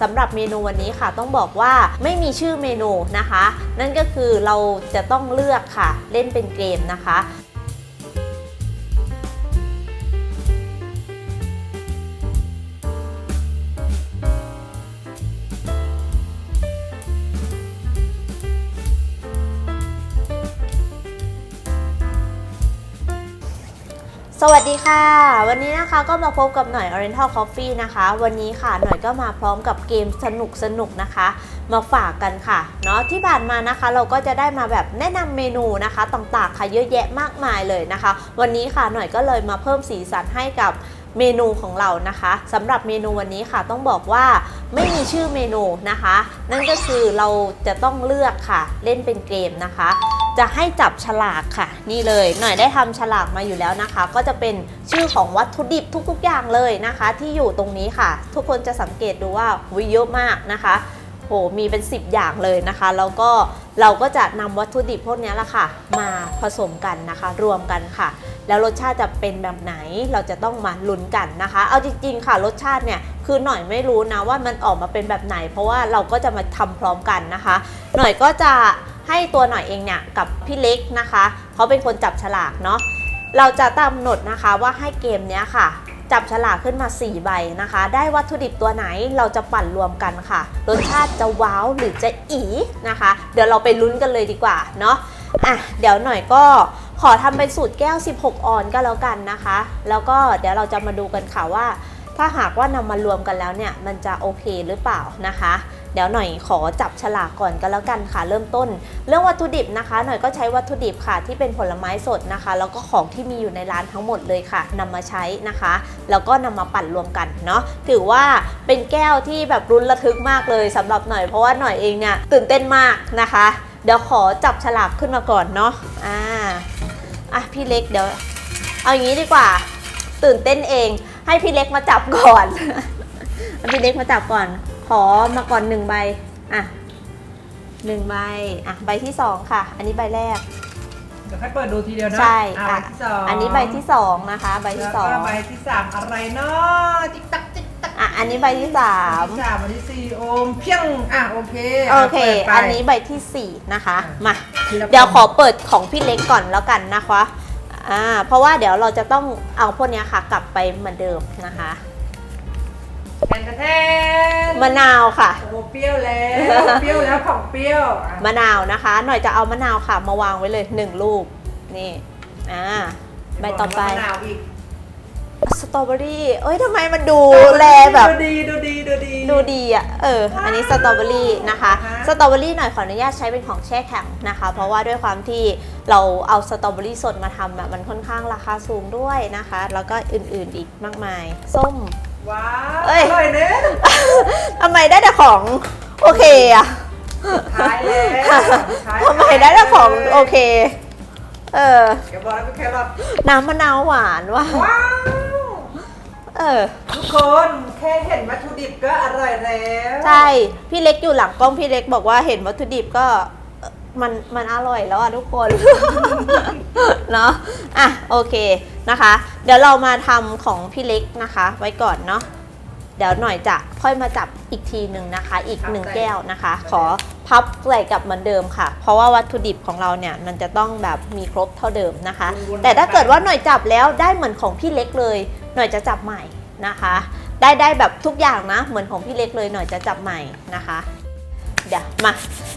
สำหรับเมนูวันนี้ค่ะ ต้องบอกว่าไม่มีชื่อเมนูนะคะ นั่นก็คือเราจะต้องเลือกค่ะ เล่นเป็นเกมนะคะ สวัสดีค่ะ วันนี้นะคะก็มาพบกับหน่อย Oriental Coffee นะคะ วันนี้ค่ะหน่อยก็มาพร้อมกับเกมสนุกสนุกๆนะคะ มาฝากกันค่ะเนาะที่ผ่านมานะคะ เราก็จะได้มาแบบแนะนำเมนูนะคะต่างๆค่ะเยอะแยะมากมายเลยนะคะ วันนี้ค่ะหน่อยก็เลยมาเพิ่มสีสันให้กับเมนูของเรานะคะสำหรับเมนูวันนี้ค่ะต้องบอกว่าไม่มีชื่อเมนูนะคะ นั่นก็คือเราจะต้องเลือกค่ะ เล่นเป็นเกมนะคะ จะให้จับฉลากค่ะ นี่เลยหน่อยได้ทำฉลากมาอยู่แล้วนะคะ ก็จะเป็นชื่อของวัตถุดิบทุกๆ อย่างเลยนะคะ ที่อยู่ตรงนี้ค่ะ ทุกคนจะสังเกตดูว่าวิเยอะมากนะคะโหมีเป็น 10 อย่างเลยนะคะ แล้วก็เราก็จะนำวัตถุดิบพวกนี้แหละค่ะ มาผสมกันนะคะ รวมกันค่ะ แล้วรสชาติจะเป็นแบบไหนเราจะต้องมาลุ้นกันนะคะ เอาจริงๆค่ะ รสชาติเนี่ยคือหน่อยไม่รู้นะว่ามันออกมาเป็นแบบไหน เพราะว่าเราก็จะมาทำพร้อมกันนะคะ หน่อยก็จะ ให้ตัวหน่อยเองเนี่ยกับพี่เล็กนะคะเขาเป็นคนจับฉลากเนาะเราจะกำหนดนะคะว่าให้เกมเนี้ยค่ะ จับฉลากขึ้นมา 4 ใบนะคะ ได้วัตถุดิบตัวไหนเราจะปั่นรวมกันค่ะ รสชาติจะว้าวหรือจะอีนะคะ เดี๋ยวเราไปลุ้นกันเลยดีกว่าเนาะอะเดี๋ยวหน่อยก็ขอทำเป็นสูตรแก้ว 16 ออนก็แล้วกันนะคะ แล้วก็เดี๋ยวเราจะมาดูกันค่ะว่า ถ้าหากว่านำมารวมกันแล้วเนี่ยมันจะโอเคหรือเปล่านะคะ เดี๋ยวหน่อยขอจับฉลากก่อนก็แล้วกันค่ะ เริ่มต้น เรื่องวัตถุดิบนะคะ หน่อยก็ใช้วัตถุดิบค่ะ ที่เป็นผลไม้สดนะคะ แล้วก็ของที่มีอยู่ในร้านทั้งหมดเลยค่ะนำมาใช้นะคะ แล้วก็นำมาปั่นรวมกันเนาะถือว่าเป็นแก้วที่แบบรุนระทึกมากเลยสำหรับหน่อยเพราะว่าหน่อยเองเนี่ยตื่นเต้นมากนะคะ เดี๋ยวขอจับฉลากขึ้นมาก่อนเนาะอ่าอะพี่เล็กเดี๋ยวเอาอย่างนี้ดีกว่า ตื่นเต้นเอง ให้พี่เล็กมาจับก่อนให้พี่เล็กมาจับก่อน ขอมาก่อนหนึ่งใบ อะหนึ่งใบ อะ ใบที่สองค่ะ อันนี้ใบแรก เดี๋ยวค่อยเปิดดูทีเดียวเนาะใช่อะอะใบที่สองอันนี้ใบที่สองนะคะ ใบที่สองแล้วก็ใบที่สามอะไรเนาะติ๊กตักติ๊กตักอะ อันนี้ใบที่สามใบที่สามใบที่สี่โอมเพียง อะ โอเค โอเคปิดไปอันนี้ใบที่สี่นะคะอะมาทีละคนเดี๋ยวขอเปิดของพี่เล็กก่อนแล้วกันนะคะ อ่าเพราะว่าเดี๋ยวเราจะต้องเอาพวกเนี้ยค่ะ กลับไปเหมือนเดิมนะคะแทนกระแทนมะนาวค่ะโอ้เปรี้ยวแล้วเปรี้ยวแล้วของเปรี้ยวอะมะนาวนะคะ หน่อยจะเอามะนาวค่ะ มาวางไว้เลยหนึ่งลูกนี่อ่าใบต่อไปมะนาวอีกสตรอเบอรี่ เอ้ยทำไมมันดูแลแบบ ดูดีดูดีดูดีดูดีอะ เออ อันนี้สตรอเบอรี่นะคะอ่าฮะสตรอเบอรี่หน่อยขออนุญาตใช้เป็นของแช่แข็งนะคะ เพราะว่าด้วยความที่ เราเอาสตรอเบอรี่สดมาทำอะมันค่อนข้างราคาสูงด้วยนะคะ แล้วก็อื่นๆอีกมากมาย ส้ม ว้าวเอ้ย อร่อยเนอะทำไมได้แต่ของโอเคอะท้ายแล้วท้ายทำไมได้แต่ของโอเค เออ เดี๋ยวบอกแล้วเป็นแครอทน้ำมะนาวหวานว่ะว้าวเออ ทุกคนแค่เห็นวัตถุดิบก็อร่อยแล้ว ใช่ พี่เล็กอยู่หลังกล้องพี่เล็กบอกว่าเห็นวัตถุดิบก็เอ่อ มันมันอร่อยแล้วอะทุกคน เนาะอะโอเคนะคะ เดี๋ยวเรามาทำของพี่เล็กนะคะ ไว้ก่อนเนาะเดี๋ยวหน่อยจะค่อยมาจับอีกทีหนึ่งนะคะ อีกหนึ่งแก้วนะคะ ขอพับใส่กลับเหมือนเดิมค่ะ เพราะว่าวัตถุดิบของเราเนี่ยมันจะต้องแบบมีครบเท่าเดิมนะคะ แต่ถ้าเกิดว่าหน่อยจับแล้วได้เหมือนของพี่เล็กเลย หน่อยจะจับใหม่นะคะ ได้ได้แบบทุกอย่างนะ เหมือนของพี่เล็กเลยหน่อยจะจับใหม่นะคะ เดี๋ยวมา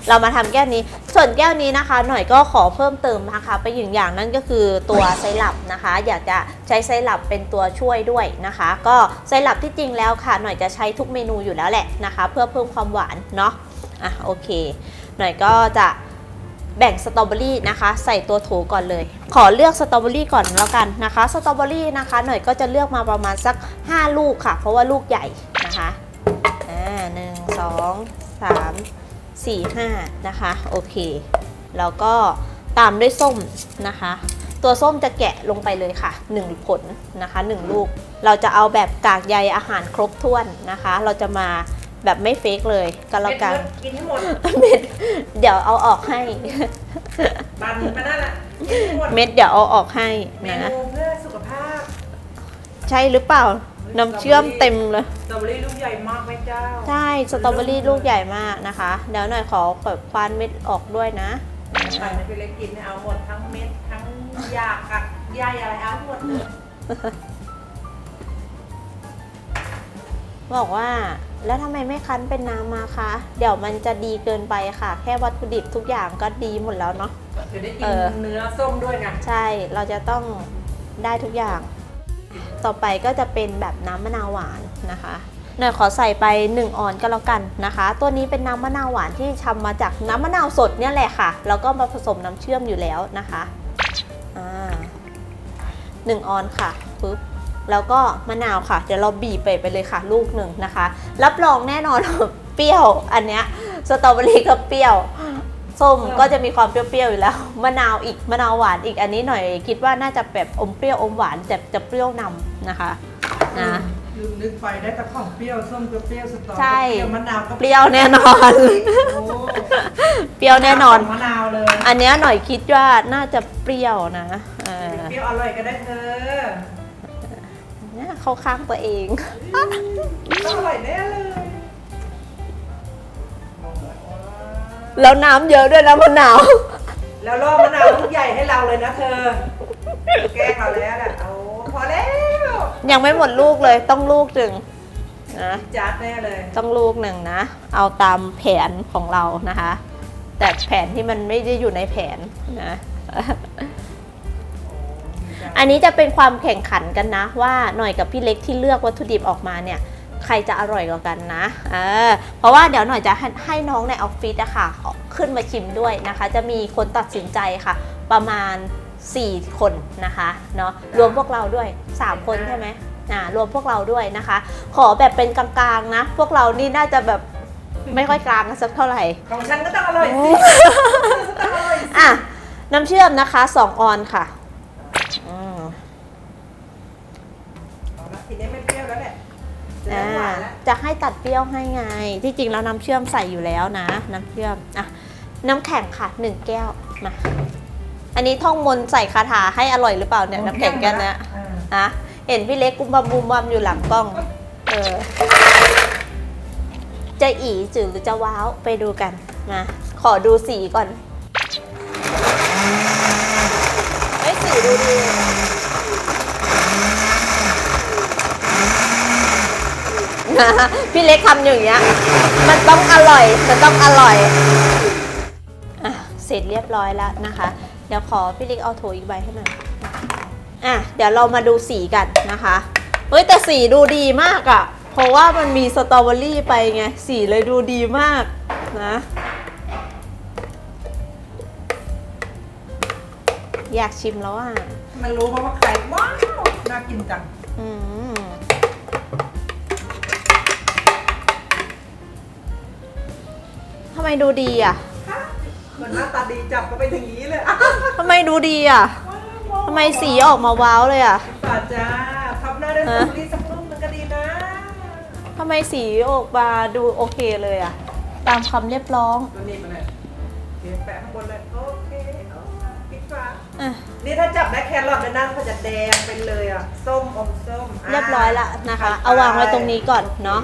เรามาทำแก้วนี้ ส่วนแก้วนี้นะคะ หน่อยก็ขอเพิ่มเติมนะคะไปอย่างอย่างนั่นก็คือตัวไซรัปนะคะ อยากจะใช้ไซรัปเป็นตัวช่วยด้วยนะคะ ก็ไซรัปที่จริงแล้วค่ะ หน่อยจะใช้ทุกเมนูอยู่แล้วแหละนะคะ เพื่อเพิ่มความหวานเนาะอะโอเค หน่อยก็จะแบ่งสตรอเบอรี่นะคะ ใส่ตัวโถก่อนเลย ขอเลือกสตรอเบอรี่ก่อนแล้วกันนะคะสตรอเบอรี่นะคะ หน่อยก็จะเลือกมาประมาณสัก 5 ลูกค่ะ เพราะว่าลูกใหญ่นะคะอ่าหนึ่งสองสาม สี่ห้านะคะ โอเค แล้วก็ตามด้วยส้มนะคะ ตัวส้มจะแกะลงไปเลยค่ะ 1 ผลนะคะ 1 ลูก เราจะเอาแบบกากใยอาหารครบถ้วนนะคะ เราจะมาแบบไม่เฟกเลยก็แล้วกันกินให้หมดเม็ดเดี๋ยวเอาออกให้บันมานั่นแหละกินให้หมดเม็ดเดี๋ยวเอาออกให้เมนะนูเพื่อสุขภาพ ใช่หรือเปล่าเฮ้ น้ำเชื่อมเต็มเลย สตรอเบอรี่ลูกใหญ่มากไหมเจ้า ใช่ สตรอเบอรี่ลูกใหญ่มากนะคะ เดี๋ยวหน่อยขอแบบควานเม็ดออกด้วยนะใส่ในพี่เล็กกินเนี่ยเอาหมดทั้งเม็ดทั้งยากัดใยอะไรเอาหมดเลยบอกว่าแล้วทำไมไม่คั้นเป็นน้ำมาคะ เดี๋ยวมันจะดีเกินไปค่ะ แค่วัตถุดิบทุกอย่างก็ดีหมดแล้วเนาะจะได้กิเอนอเนื้อส้มด้วยไงใช่เราจะต้องได้ทุกอย่าง ต่อไปก็จะเป็นแบบน้ำมะนาวหวานนะคะหน่อยขอใส่ไป 1 ออนก็แล้วกันนะคะ ตัวนี้เป็นน้ำมะนาวหวานที่ทำมาจากน้ำมะนาวสดเนี่ยแหละค่ะ แล้วก็มาผสมน้ำเชื่อมอยู่แล้วนะคะหนึ่งออนค่ะปึ๊บแล้วก็มะนาวค่ะ เดี๋ยวเราบีบไปไปเลยค่ะ ลูกหนึ่งนะคะ รับรองแน่นอนเปรี้ยวอันเนี้ยสตรอเบอรี่ก็เปรี้ยว ส้มก็จะมีความเปรี้ยวๆอยู่แล้วมะนาวอีกมะนาวหวานอีกอันนี้หน่อยคิดว่าน่าจะแบบอมเปรี้ยวอมหวานแต่จะเปรี้ยวนำนะคะนะลืมนึกไปได้แต่ของเปรี้ยวส้มก็เปรี้ยวสตรอใช่เปรี้ยวมะนาวก็เปรี้ยวแน่นอนโอ้เปรี้ยวแน่นอนมะนาวเลยอันเนี้ยหน่อยคิดว่าน่าจะเปรี้ยวนะเออเปรี้ยวอร่อยก็ได้เธอเนี่ยเข้าข้างตัวเองต้องอร่อยแน่เลย แล้วน้ำเยอะด้วยนะมะนาว แล้วล่อมะนาวลูกใหญ่ให้เราเลยนะเธอ แกล้งเราแล้วแหละเอาพอแล้วยังไม่หมดลูกเลยต้องลูกหนึ่งนะจัดแน่เลยต้องลูกหนึ่งนะ เอาตามแผนของเรานะคะ แต่แผนที่มันไม่ได้อยู่ในแผนนะ อันนี้จะเป็นความแข่งขันกันนะ ว่าหน่อยกับพี่เล็กที่เลือกวัตถุดิบออกมาเนี่ย ใครจะอร่อยกว่ากันนะเออเพราะว่าเดี๋ยวหน่อยจะให้ให้น้องในออฟฟิศอะค่ะขึ้นมาชิมด้วยนะคะ จะมีคนตัดสินใจค่ะ ประมาณ 4 คนนะคะเนาะรวมพวกเราด้วย 3 คนใช่ไหมอ่ารวมพวกเราด้วยนะคะ ขอแบบเป็นกลางๆนะ พวกเรานี่น่าจะแบบไม่ค่อยกลางกันสักเท่าไหร่ ของฉันก็ต้องอร่อยสิต้องอร่อยสิอะน้ำเชื่อมนะคะ 2 ออนค่ะ อ่าหวานแล้วจะให้ตัดเปรี้ยวให้ไง ที่จริงแล้วน้ำเชื่อมใส่อยู่แล้วนะ น้ำเชื่อมอะน้ำแข็งค่ะ1แก้วมาอันนี้ท่องมนต์ใส่คาถาให้อร่อยหรือเปล่าเนี่ยน้ำแข็งแก้วเนี้ยอ่าฮะเห็นพี่เล็กกุมบัมบุมบัมอยู่หลังกล้องเออจะอีจือหรือจะว้าวไปดูกันมาขอดูสีก่อนเฮ้ยสีดูดี พี่เล็กทำอย่างเงี้ย มันต้องอร่อย มันต้องอร่อยอะเสร็จเรียบร้อยแล้วนะคะ เดี๋ยวขอพี่เล็กเอาโถอีกใบให้หน่อยอะเดี๋ยวเรามาดูสีกันนะคะ เฮ้ยแต่สีดูดีมากอะ่ะ เพราะว่ามันมีสตรอเบอรี่ไปไง สีเลยดูดีมากนะอยากชิมแล้วอะ มันรู้เพราะว่าใครว้าวน่ากินจัง อืม ไมดูดีอะมันหน้าตาดีจับก็ไปอย่างนี้เลยอะทำไมดูดีอะทำไมสีออกมาว้าวเลยอะป่าจ้าทับหน้าด้วยสตรอเบอรี่สักลูกมันก็ดีนะทำไมสีออกมาดูโอเคเลยอะ ตามคำเรียบร้องตัวนี้มาเลยเขียนแปะข้างบนเลยโอเคเอามาปิดฝาอะนี่ถ้าจับได้แครอทในนั้นเขาจะแดงไปเลยอะ ส้มอมส้มะเรียบร้อยละนะคะถัดไปเอาวางไว้ตรงนี้ก่อนเนาะ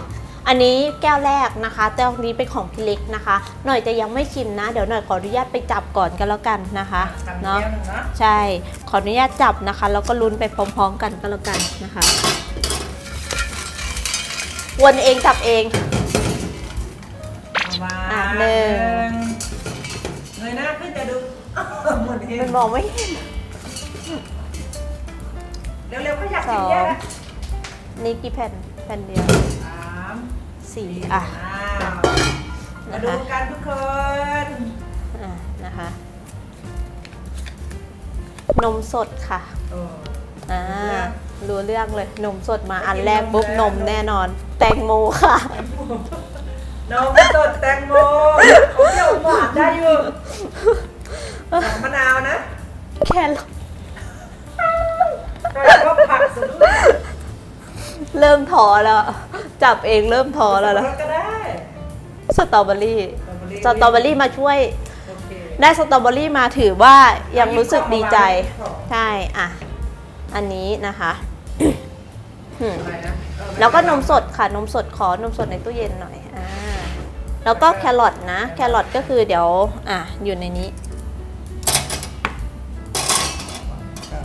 อันนี้แก้วแรกนะคะแก้วนี้เป็นของพี่เล็กนะคะ หน่อยจะยังไม่ชิมนะ เดี๋ยวหน่อยขออนุญาตไปจับก่อนกันแล้วกันนะคะทำเนาะแก้วหนึ่งนะใช่ ขออนุญาตจับนะคะแล้วก็ลุ้นไปพร้อม ๆ กันก็แล้วกันนะคะวนเองจับเองเอามาอะหนึ่งเงยหน้าขึ้นจะดูเหมือนเห็มันนมองไม่เห็นเร็วๆก็อยากสกินองแย่แล้วนี่กี่แผ่นแผ่นเดียว สามสี่อะอ้าวมาดูกันทุกคนอะนะคะ นมสดค่ะเอออ่ารู้เรื่องเลยนมสดมาไม่กินอันแรกปุ๊บนนมมแล้วแน่นอน แตงโมค่ะ นมสดแตงโมเขาเปรี้ยวหวานได้อยู่ของมะนาวนะ แค่รอทแต่ก็ผักสุดด้วยเริ่มท้อแล้ว จับเองเริ่มท้อแล้วนะรสก็ได้สตรอเบอรี่ สตรอเบอรี่มาช่วย โอเคได้สตรอเบอรี่มาถือว่ายังรู้สึกดีใจของใช่ อะ อันนี้นะคะอืมอะไรนะเออแล้วก็นมสดค่ะ นมสดขอนมสดในตู้เย็นหน่อย อ่า แล้วก็แครอทนะ แครอทก็คือเดี๋ยว อะ อยู่ในนี้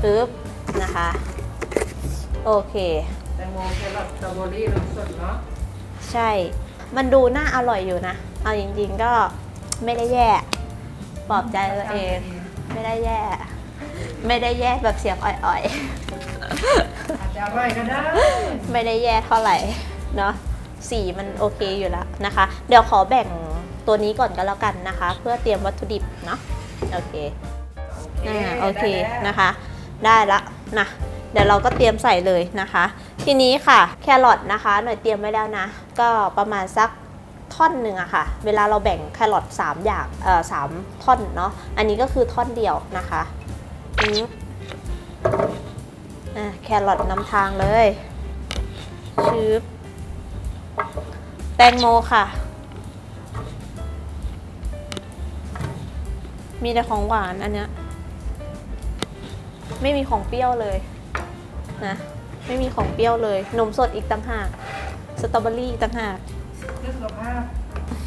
ปึ๊บนะคะ โอเคแต งโมแครอทสตรอเบอรี่นมสดเนาะใช่ มันดูน่าอร่อยอยู่นะ เอาจริงๆก็ไม่ได้แย่ ปลอบใจตัวเอง ไม่ได้แย่ ไม่ได้แย่แบบเสียงอ่อยอาจจะอร่อยก็ได้ๆ ไม่ได้แย่เท่าไหร่เนาะ สีมันโอเคอยู่แล้วนะคะ เดี๋ยวขอแบ่งตัวนี้ก่อนก็แล้วกันนะคะ เพื่อเตรียมวัตถุดิบเนาะ โอเค อ่าโอเคได้แล้วนะคะ ได้ละนะเดี๋ยวเราก็เตรียมใส่เลยนะคะ ทีนี้ค่ะแครอทนะคะ หน่อยเตรียมไว้แล้วนะ ก็ประมาณสักท่อนหนึ่งอะค่ะ เวลาเราแบ่งแครอท3อย่างเอ่อสามท่อนเนาะอันนี้ก็คือท่อนเดียวนะคะอืมอะแครอทนำทางเลยชืบแตงโมค่ะ มีแต่ของหวานอันเนี้ยไม่มีของเปรี้ยวเลยนะ ไม่มีของเปรี้ยวเลย นมสดอีกต่างหาก สตรอเบอรี่อีกต่างหากเพื่อสุขภาพ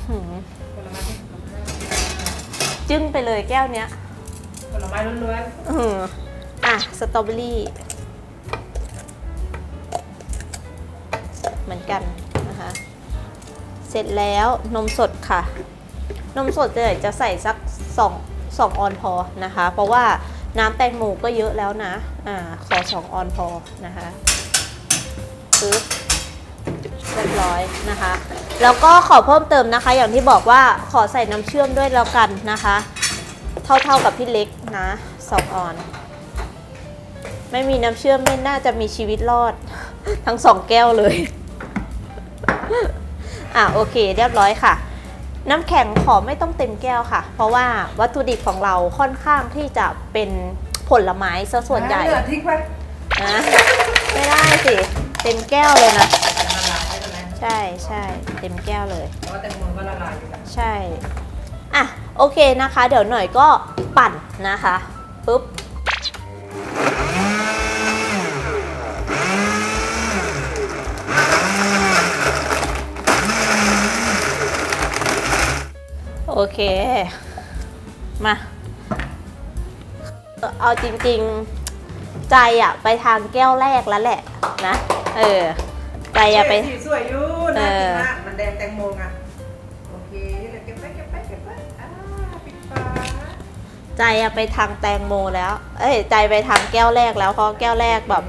หืมผลไม้ที่สุขภาพจึ้งไปเลยแก้วเนี้ยผลไม้ล้วนอืมอะ สตรอเบอรี่ เหมือนกันนะคะ เสร็จแล้วนมสดค่ะ นมสดจะจะใส่สัก2 2ออนพอนะคะ เพราะว่า น้ำแตงโมก็เยอะแล้วนะ อ่า ขอ2ออนพอนะคะปึ๊บเรียบร้อยนะคะ แล้วก็ขอเพิ่มเติมนะคะ อย่างที่บอกว่าขอใส่น้ำเชื่อมด้วยแล้วกันนะคะ เท่าๆกับพี่เล็กนะสองออน ไม่มีน้ำเชื่อมไม่น่าจะมีชีวิตรอด ทั้งสองแก้วเลย อะโอเค เรียบร้อยค่ะ น้ำแข็งขอไม่ต้องเต็มแก้วค่ะ เพราะว่าวัตถุดิบของเราค่อนข้างที่จะเป็นผลไม้ซะๆส่วนใหญ่เหลือทิ้งไว้นะไม่ได้สิ เต็มแก้วเลยนะแต่ละลายไม่เป็นไรใช่ใช่เต็มแก้วเลย เพราะว่าแตงโมก็ละลายอยู่แล้วใช่ อะ โอเคนะคะ เดี๋ยวหน่อยก็ปั่นนะคะ ปุ๊บ โอเค มาเอ่อเอาจริงๆ ใจอะไปทางแก้วแรกแล้วแหละนะ เออ ใจอะไป สีสวยอยู่น่ากินเออมากมันแดงแตงโมไงโอเคเดี๋ยวเก็บไว้เก็บไว้เก็บไว้อ่าปิดฝาใจอะไปทางแตงโมแล้ว เอ้ย ใจไปทางแก้วแรกแล้วเพราะแก้วแรกแบบ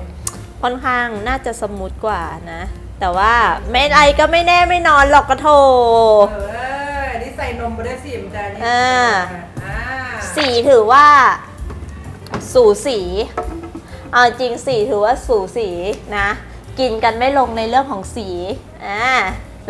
ค่อนข้างน่าจะสมูทกว่านะ แต่ว่าไม่ไรก็ไม่แน่ไม่นอนหรอกกระโถ เออนี่ ใส่นมไปด้วยสิมันจะนี่อ่า อ่าสีถือว่า สูสีเอาจริงสีถือว่าสูสีนะ กินกันไม่ลงในเรื่องของสีอ่า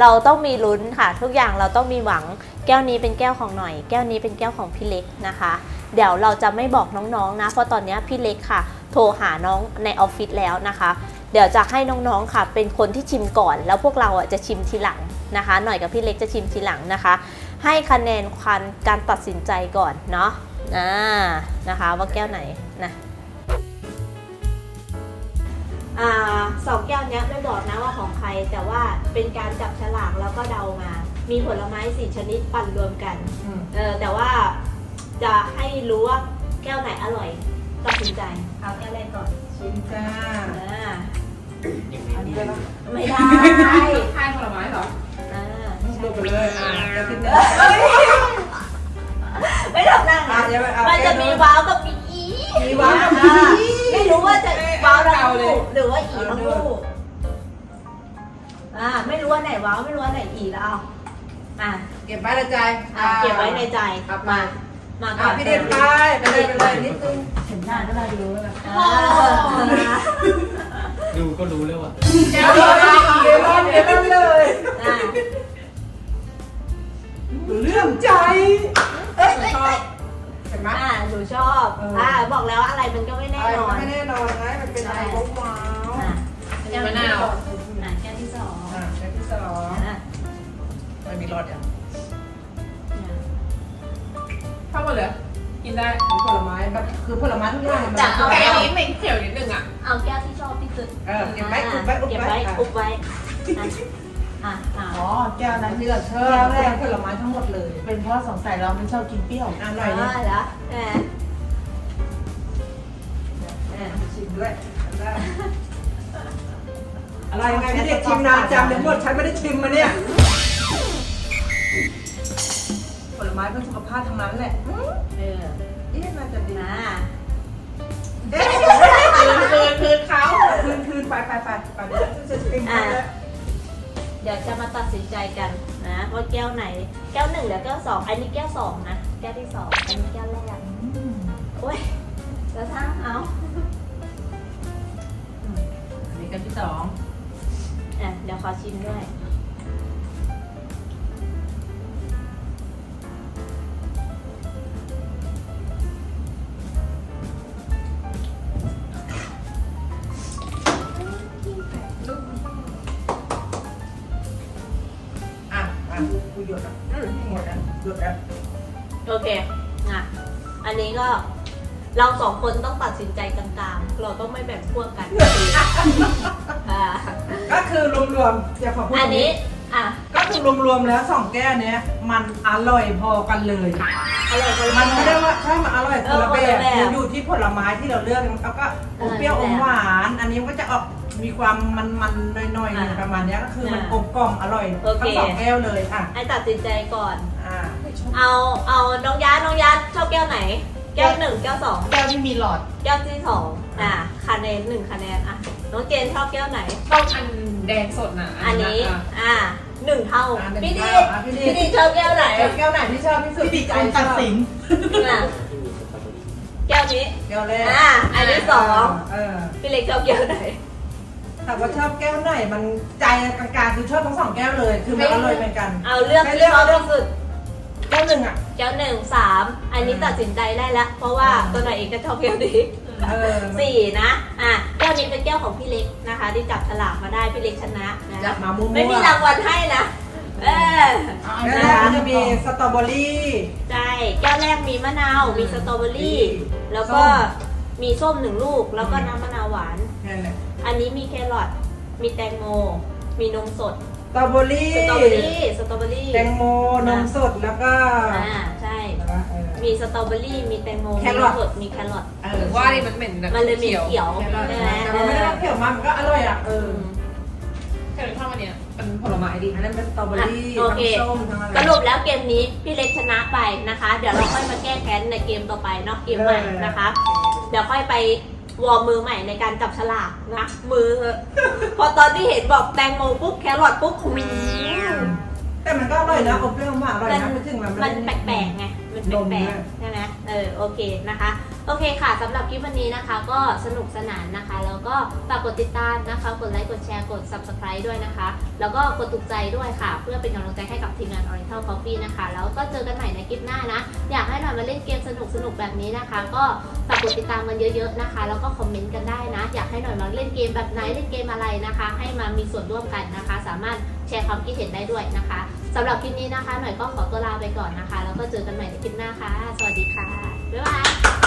เราต้องมีลุ้นค่ะ ทุกอย่างเราต้องมีหวัง แก้วนี้เป็นแก้วของหน่อย แก้วนี้เป็นแก้วของพี่เล็กนะคะ เดี๋ยวเราจะไม่บอกน้องๆนะ เพราะตอนนี้พี่เล็กค่ะ โทรหาน้องในออฟฟิศแล้วนะคะ เดี๋ยวจะให้น้องๆค่ะ เป็นคนที่ชิมก่อน แล้วพวกเราอะจะชิมทีหลังนะคะ หน่อยกับพี่เล็กจะชิมทีหลังนะคะ ให้คะแนนความการตัดสินใจก่อนเนาะอ่านะคะว่าแก้วไหนนะอ่าสองแก้วเนี้ยไม่บอกนะว่าของใคร แต่ว่าเป็นการจับฉลากแล้วก็เดามา มีผลไม้สี่ชนิดปั่นรวมกันอืมเออแต่ว่าจะให้รู้ว่าแก้วไหนอร่อยตัดสินใจ เอาแก้วแรกก่อนชิมจ้าอ่าอันนี้เลยปะไม่ได้ทานผลไม้เหรอ อ่าดูไปเลย อ่าจะกินได้ไม่ทำนั่งอะนะเดี๋ยวเอามันจะมีว้าวกับมีอีมีว้าวกับมีอีไม่รู้ว่าจะว้าวทั้งเอาเลคู่ยหรือว่าอีทั้งคู่อ่าไม่รู้ว่าไหนว้าวไม่รู้ว่าไหนอีแล้วเอาอะเก็บไว้ในใจอะเก็บไว้ในใจครับมามามาก่อะอนพี่เด็ดไปไปเลยไปเลยนิดนึงเห็นหน้าก็ได้รู้แล้วอ่าดูก็รู้แล้วว่าเดี๋ยวเลยเดี๋ยวเลยเดี๋ยวเลยอ่า เรื่องใจ เอ้ยชอบเห็นไหมอ่าหนูชอบเอออ่อ่าบอกแล้วอะไรมันก็ไม่แน่อะไรนอนไม่แน่นอนนะมันเป็นอะไรว้าวอะๆแก้วที่มะนาวอะแก้วที่สองอะแก้วที่สองอะมันมีรสอะเนี่ยเท่ากันเลยกิกินได้ผลไม้แบบคือผลไม้ทุกอย่างมันแต่เอา แต่อันนี้เหม็นเขียวนิดนึงอะเอาแก้วที่ชอบที่สุดเออเก็บไว้อุบไว้อุบเก็บไว้ไว้อะอุบไว้อะอะ อะอ๋อ แก้วนั้นที่เราชอแก้บวแรกผลไม้ทั้งหมดเลย เป็นเพราะสงสัยเราไม่ชอบกินเปรี้ยวอร่อยอะเลยแล้วแหมชิมด้วยอะไรยังไงพี่เด็กชิมนานจังเดี๋ยวหมดฉันไม่ได้ชิมมาเนี่ยผลไม้เพื่อสุขภาพทั้งนั้นแหละอืมเออเอ๊ะน่าจะดีอะเอ๊ะคืนคืนคืนเขาคืนคืนไปไปไปไปเดี๋ยวจะชิมไปแล้ว เดี๋ยวจะมาตัดสินใจกันนะ ว่าแก้วไหน แก้วหนึ่งหรือแก้วสองอันนี้แก้วสองนะ แก้วที่สองอันนี้แก้วแรกโอ้ยแล้วทั้งเอาอันนี้กันที่สองอะเดี๋ยวขอชิมด้วย หมดอะหยุดอะโอเคอะอันนี้ก็เราสองคนต้องตัดสินใจกลางๆ เราต้องไม่แบ่งพวกกันอะก็คือรวมๆอย่าขอพูดอันนี้อะก็คือรวมๆแล้วสองแก้วเนี้ยมันอร่อยพอกันเลย อร่อยคนละมันไม่ได้ว่าใช่มันอร่อยคนละแบเออคนละบแบบมันอยู่ที่ผลไม้ที่เราเลือกแล้วก็อมเปรี้ยวเอออมหวาน อันนี้ก็จะออก มีความมันๆหน่อยๆอ่าประมาณเนี้ยก็คือมันอ่ากลมกล่อมอร่อยโอเค ทั้งสองแก้วเลยอะให้ตัดสินใจก่อน อ่าเอาเอาน้องยาน้องยาชอบแก้วไหน แก้วหนึ่งแก้วสองแก้วที่มีหลอดแก้วที่สองอะคะแนนหนึ่งคะแนนอะน้องเจนชอบแก้วไหนชอบอันแดงสดน่ะอันนี้ อะหนึ่งเท่าอ่าหนึ่งพี่ดีเท่าอะพี่ดีพี่ดีชอบแก้วไหนแก้วไหนที่ชอบที่สุดพี่ดิคนตัดสินอะแก้วนี้แก้วแรกอะอันที่สองเออพี่เล็กชอบแก้วไหน ถามว่าชอบแก้วไหนมันใจกลางๆคือชอบทั้งสองแก้วเลย คือมันอร่อยเหมือนกัน เอาเลือกที่ชอบที่สุดแก้วหนึ่งอะ แก้วหนึ่งสามอันนี้ตัดสินใจได้แล้ว เพราะว่าอืมตัวไหนเองก็ชอบแก้วนี้เออ สี่นะอะแก้วนี้เป็นแก้วของพี่เล็กนะคะ ที่จับฉลากมาได้พี่เล็กชนะนะจับมามั่วๆไม่มีรางวัลให้นะเออเอาอันแก้วนี้แรกมันจะมีสตรอเบอรี่ ใช่แก้วแรกมีมะนาว มีสตรอเบอรี่อืมแล้วก็ส้ม มีส้มหนึ่งลูก แล้วก็อืมน้ำมะนาวหวาน นั่นแหละ อันนี้มีแครอทมีแตงโม มีนมสดสตรอเบอรี่ สตรอเบอรี่สตรอเบอรี่แตงโม นมสด แล้วก็อ่าใช่อะไรวะเออ มีสตรอเบอรี่ มีแตงโมแคมีนรอมท สดมีแครอทเออว่านี่มันเหม็นแบบมันเลยมีเขียวแครอทใช่ไหมแต่มันไม่ได้เขียวมากมันก็อร่อยอะ เอออืมแค่ชอบอันเนี้ยเป็นผลไม้ดีอันนั้นเป็นสตรอเบอรี่อะโอเค ทั้งส้มทั้งอะไร สรุปแล้วเกมนี้พี่เล็กชนะไปนะคะ เดี๋ยวเราค่อยมาแก้แค้นในเกมต่อไปเนาะเกมใหม่นะคะ เดี๋ยวค่อยไป วอร์มมือใหม่ในการจับฉลากนะ มือ พอตอนที่เห็นบอกแตงโมปุ๊บแครอทปุ๊บอืมแต่มันก็อร่อยนะอบเปรี้ยวหวานอร่อยมันะไม่ถึงมันมันแปลกๆไง มันแปนมลกๆใช่ไหมเออโอเคนะคะ โอเคค่ะสำหรับคลิปวันนี้นะคะ ก็สนุกสนานนะคะ แล้วก็ฝากกดติดตามนะคะ กดไลค์กดแชร์กด subscribe ด้วยนะคะ แล้วก็กดถูกใจด้วยค่ะ เพื่อเป็นกำลังใจให้กับทีมงาน Oriental Coffee นะคะ แล้วก็เจอกันใหม่ในคลิปหน้านะ อยากให้หน่อยมาเล่นเกมสนุกๆแบบนี้นะคะ ก็ฝากกดติดตามกันเยอะๆนะคะ แล้วก็คอมเมนต์กันได้นะ อยากให้หน่อยมาเล่นเกมแบบไหนเล่นเกมอะไรนะคะ ให้มามีส่วนร่วมกันนะคะ สามารถแชร์ความคิดเห็นได้ด้วยนะคะ สำหรับคลิปนี้นะคะ หน่อยก็ขอตัวลาไปก่อนนะคะ แล้วก็เจอกันใหม่ในคลิปหน้าค่ะ สวัสดีค่ะ บ๊ายบาย